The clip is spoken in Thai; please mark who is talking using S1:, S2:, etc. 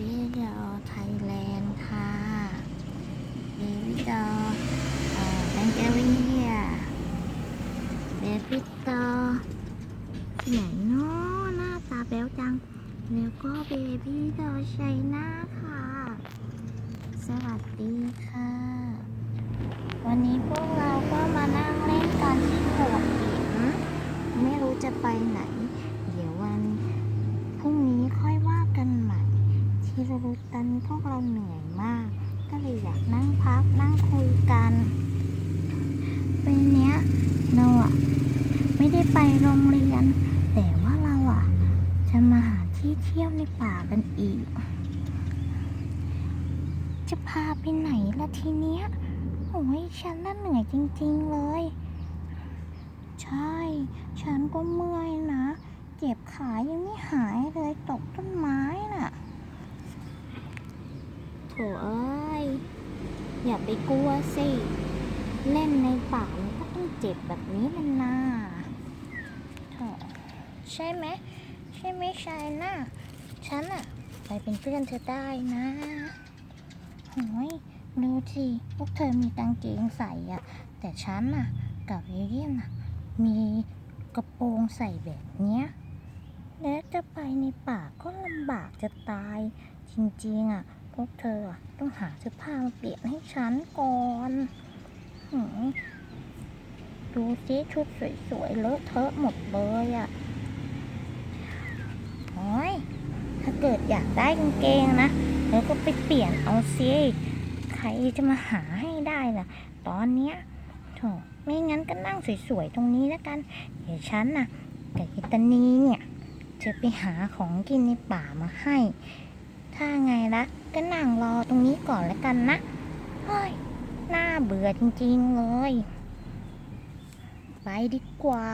S1: บี้ดอไทยแลนด์ค่ะเบบี้ดอเอ่อแบงเกอรี่เบบี้ดอที่ไหนเนาะหน้าตาแบ๊วจัง แล้วก็เบบี้ดอชัยนาค่ะ สวัสดีค่ะ วันนี้พวกเราก็มานั่งเล่นกันที่หัว ไม่รู้จะไปไหน เดี๋ยววันพรุ่งนี้ค่อยว่ากันใหม่ ที่เรารู้ตอ นี้พวกเราเหนื่อยมาก ก็เลยอยากนั่งพักนั่งคุยกันเป็นเนี้ยเราอะไม่ได้ไปโรงเรียน แต่ว่าเราอะจะมาหาที่เที่ยวในป่ากันอีก จะพาไปไหนละทีเนี้ยโอ้ยฉันน่ะเหนื่อยจริงๆเลย ใช่ ฉันก็เมื่อยนะ เจ็บขายังไม่หายเลยตกต้นไม้น่ะ เอ้ย อย่าไปกลัวสิ เล่นในป่ามันก็ต้องเจ็บแบบนี้แหละนะโถใช่ไหมใช่ไหมชายน่ะฉันอะไปเป็นเพื่อนเธอได้นะโอ้ยดูสิพวกเธอมีกางเกงใส่อะแต่ฉันน่ะกับเอเลี่ยนน่ะมีกระโปรงใส่แบบเนี้ยแล้วจะไปในป่าก็ลำบากจะตาย จริงๆอะ วกเธอต้องหาเสื้อผ้ามาเปลี่ยนให้ฉันก่อนดูสิชุดสวยๆเลอะเทอะหมดเลยอะโอ้ยถ้าเกิดอยากได้กางเกงนะแล้วก็ไปเปลี่ยนเอาสิใครจะมาหาให้ได้ล่ะ ตอนเนี้ยโถไม่งั้นก็นั่งสวยๆตรงนี้แล้วกัน เดี๋ยวฉันน่ะกับอิตานีเนี่ย จะไปหาของกินในป่ามาให้ ถ้าไงละก็นั่งรอตรงนี้ก่อนแล้วกันนะเฮ้ยน่าเบื่อจริงๆเลย ไปดีกว่า